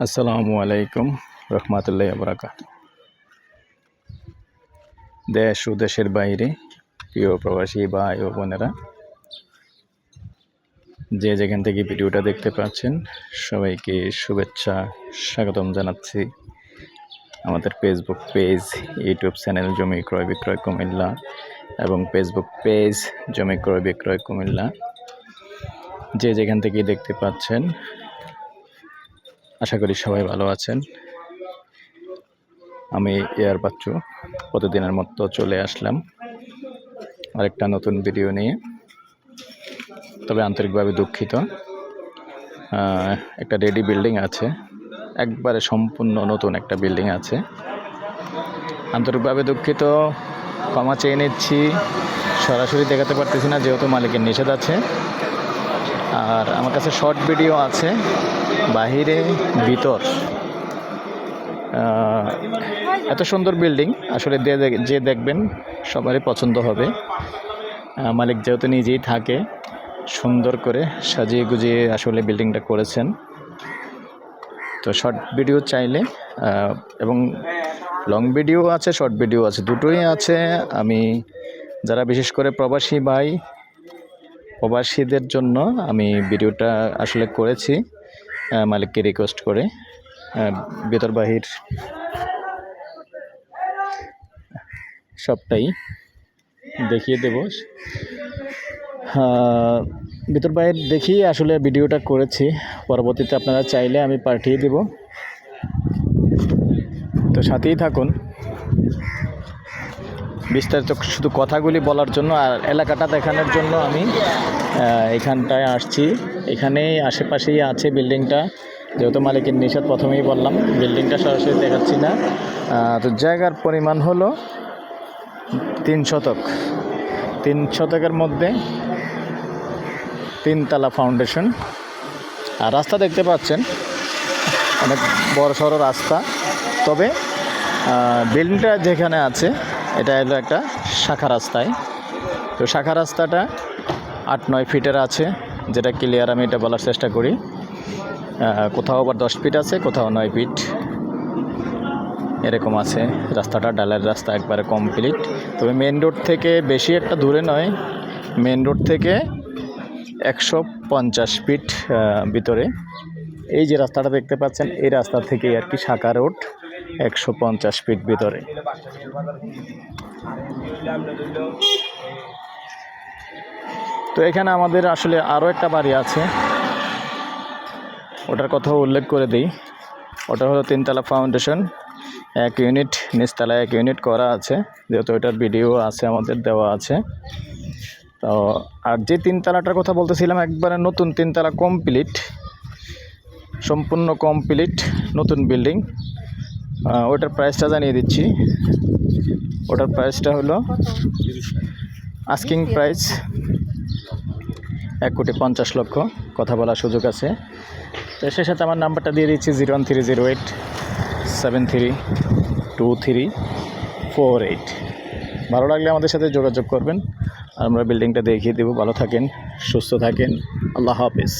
আসসালামু আলাইকুম রহমতুল্লাহ বরাকাত দেশ ও দেশের বাইরে প্রিয় প্রবাসী ভাই ও বোনেরা, যে যেখান থেকে ভিডিওটা দেখতে পাচ্ছেন, সবাইকে শুভেচ্ছা, স্বাগতম জানাচ্ছি আমাদের ফেসবুক পেজ ইউটিউব চ্যানেল জমি ক্রয় বিক্রয় কুমিল্লা এবং ফেসবুক পেজ জমি ক্রয় বিক্রয় কুমিল্লা। যে যেখান থেকে দেখতে পাচ্ছেন আশা করি সবাই ভালো আছেন। আমি এয়ার বাচ্চু, প্রতিদিনের মতো চলে আসলাম। আরেকটা নতুন ভিডিও নিয়ে। তবে আন্তরিকভাবে দুঃখিত। একটা রেডি বিল্ডিং আছে। একবারে সম্পূর্ণ নতুন একটা বিল্ডিং আছে। আন্তরিকভাবে দুঃখিত। ক্ষমা চেয়ে নিচ্ছি। সরাসরি দেখাতে পারতেছি না, যেহেতু মালিকের নিষেধ আছে। আর আমার কাছে শর্ট ভিডিও আছে। বাহিরে, ভিতর। এত সুন্দর বিল্ডিং। আসলে যে দেখ- যে দেখবেন সবারই পছন্দ হবে। মালিক যেহেতু নিজেই থাকে, সুন্দর করে সাজিয়ে গুজিয়ে আসলে বিল্ডিংটা করেছেন। তো শর্ট ভিডিও চাইলে এবং লং ভিডিও আছে, শর্ট ভিডিও আছে, দুটোই আছে। আমি যারা বিশেষ করে প্রবাসী ভাই, প্রবাসীদের জন্য আমি ভিডিওটা আসলে করেছি। মালিককে রিকোয়েস্ট করে। আহ, ভেতর বাহির সবটাই দেখিয়ে দেব। বেতর বাহির দেখিয়ে আসলে ভিডিওটা করেছি। পরবর্তীতে আপনারা চাইলে আমি পাঠিয়ে দেব। তো সাথেই থাকুন। বিস্তারিত শুধু কথাগুলি বলার জন্য আর এলাকাটা দেখানোর জন্য আমি এখানটায় আসছি। এখানেই আশেপাশেই আছে বিল্ডিংটা। যেহেতু মালিকের নিষেধ প্রথমেই বললাম, বিল্ডিংটা সরাসরি দেখাচ্ছি না। তো জায়গার পরিমাণ হলো তিন শতক। তিন শতকের মধ্যে তিনতলা ফাউন্ডেশন। আর রাস্তা দেখতে পাচ্ছেন, অনেক বড় সড়ো রাস্তা। তবে বিল্ডিংটা যেখানে আছে এটা হলো একটা শাখা রাস্তায়। তো শাখা রাস্তাটা আট নয় ফিটের আছে, যেটা ক্লিয়ার আমি এটা বলার চেষ্টা করি। কোথাও আবার দশ ফিট আছে, কোথাও নয় ফিট। এরকম আছে রাস্তাটা, ডালের রাস্তা একবারে কমপ্লিট তবে মেন রোড থেকে বেশি একটা দূরে নয় মেন রোড থেকে একশো পঞ্চাশ ফিট ভিতরে। এই যে রাস্তাটা দেখতে পাচ্ছেন, এই রাস্তা থেকে আর কি শাখা রোড একশো পঞ্চাশ ফিট ভিতরে। তো এখানে আমাদের আসলে আরও একটা বাড়ি আছে। ওটার কথাও উল্লেখ করে দিই। ওটা হলো তিনতলা ফাউন্ডেশন। এক ইউনিট, নিচতলায় এক ইউনিট করা আছে। যেহেতু ওইটার ভিডিও আছে, আমাদের দেওয়া আছে। তো আর যে তিনতলাটার কথা বলতেছিলাম, একবারে নতুন তিনতলা কমপ্লিট। সম্পূর্ণ কমপ্লিট, নতুন বিল্ডিং। ওটার প্রাইসটা জানিয়ে দিচ্ছি। ওটার প্রাইসটা হলো আস্কিং প্রাইস এক কোটি পঞ্চাশ লক্ষ, কথা বলার সুযোগ আছে। তো সে সাথে আমার নাম্বারটা দিয়ে দিচ্ছি zero one three zero eight seven three two three four eight ভালো লাগলে আমাদের সাথে যোগাযোগ করবেন। আর আমরা বিল্ডিংটা দেখিয়ে দেবো। ভালো থাকেন, সুস্থ থাকেন। আল্লাহ হাফিজ।